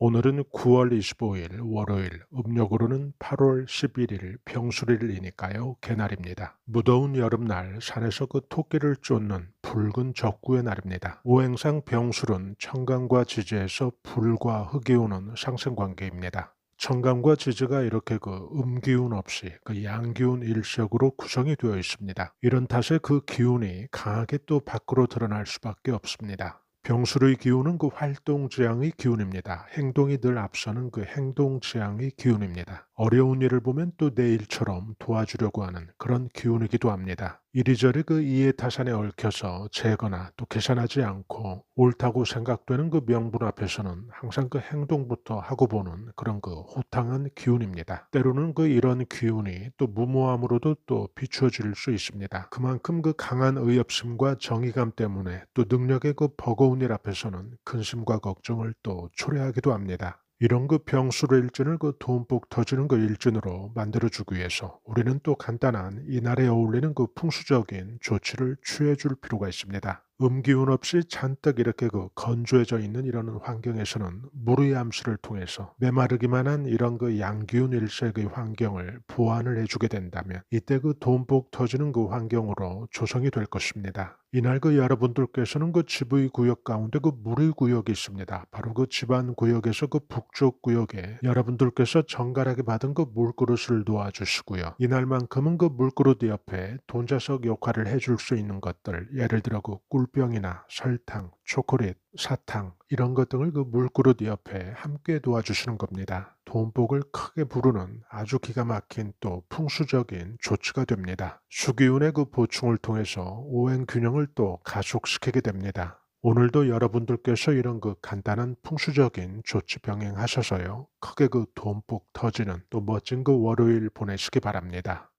오늘은 9월 25일 월요일, 음력으로는 8월 11일 병수일이니까요, 개날입니다. 무더운 여름날 산에서 그 토끼를 쫓는 붉은 적구의 날입니다. 오행상 병술은 청강과 지지에서 불과 흙이 오는 상생관계입니다. 청강과 지지가 이렇게 그 음기운 없이 그 양기운 일색으로 구성이 되어 있습니다. 이런 탓에 그 기운이 강하게 또 밖으로 드러날 수밖에 없습니다. 병수의 기운은 그 활동 지향의 기운입니다. 행동이 늘 앞서는 그 행동 지향의 기운입니다. 어려운 일을 보면 또 내 일처럼 도와주려고 하는 그런 기운이기도 합니다. 이리저리 그 이해 타산에 얽혀서 재거나 또 계산하지 않고 옳다고 생각되는 그 명분 앞에서는 항상 그 행동부터 하고 보는 그런 그 호탕한 기운입니다. 때로는 그 이런 기운이 또 무모함으로도 또 비추어질 수 있습니다. 그만큼 그 강한 의협심과 정의감 때문에 또 능력의 그 버거운 일 앞에서는 근심과 걱정을 또 초래하기도 합니다. 이런 그 병수로 일진을 그 돈복 터지는 그 일진으로 만들어주기 위해서 우리는 또 간단한 이날에 어울리는 그 풍수적인 조치를 취해줄 필요가 있습니다. 음기운 없이 잔뜩 이렇게 그 건조해져 있는 이런 환경에서는 물의 암수를 통해서 메마르기만 한 이런 그 양기운 일색의 환경을 보완을 해주게 된다면 이때 그 돈복 터지는 그 환경으로 조성이 될 것입니다. 이날 그 여러분들께서는 그 집의 구역 가운데 그 물의 구역이 있습니다. 바로 그 집안 구역에서 그 북쪽 구역에 여러분들께서 정갈하게 받은 그 물그릇을 놓아주시고요. 이날만큼은 그 물그릇 옆에 돈자석 역할을 해줄 수 있는 것들, 예를 들어 그 꿀 병이나 설탕, 초콜릿, 사탕 이런 것 등을 그 물그릇 옆에 함께 도와주시는 겁니다. 돈복을 크게 부르는 아주 기가 막힌 또 풍수적인 조치가 됩니다. 수기운의 그 보충을 통해서 오행 균형을 또 가속시키게 됩니다. 오늘도 여러분들께서 이런 그 간단한 풍수적인 조치 병행하셔서요. 크게 그 돈복 터지는 또 멋진 그 월요일 보내시기 바랍니다.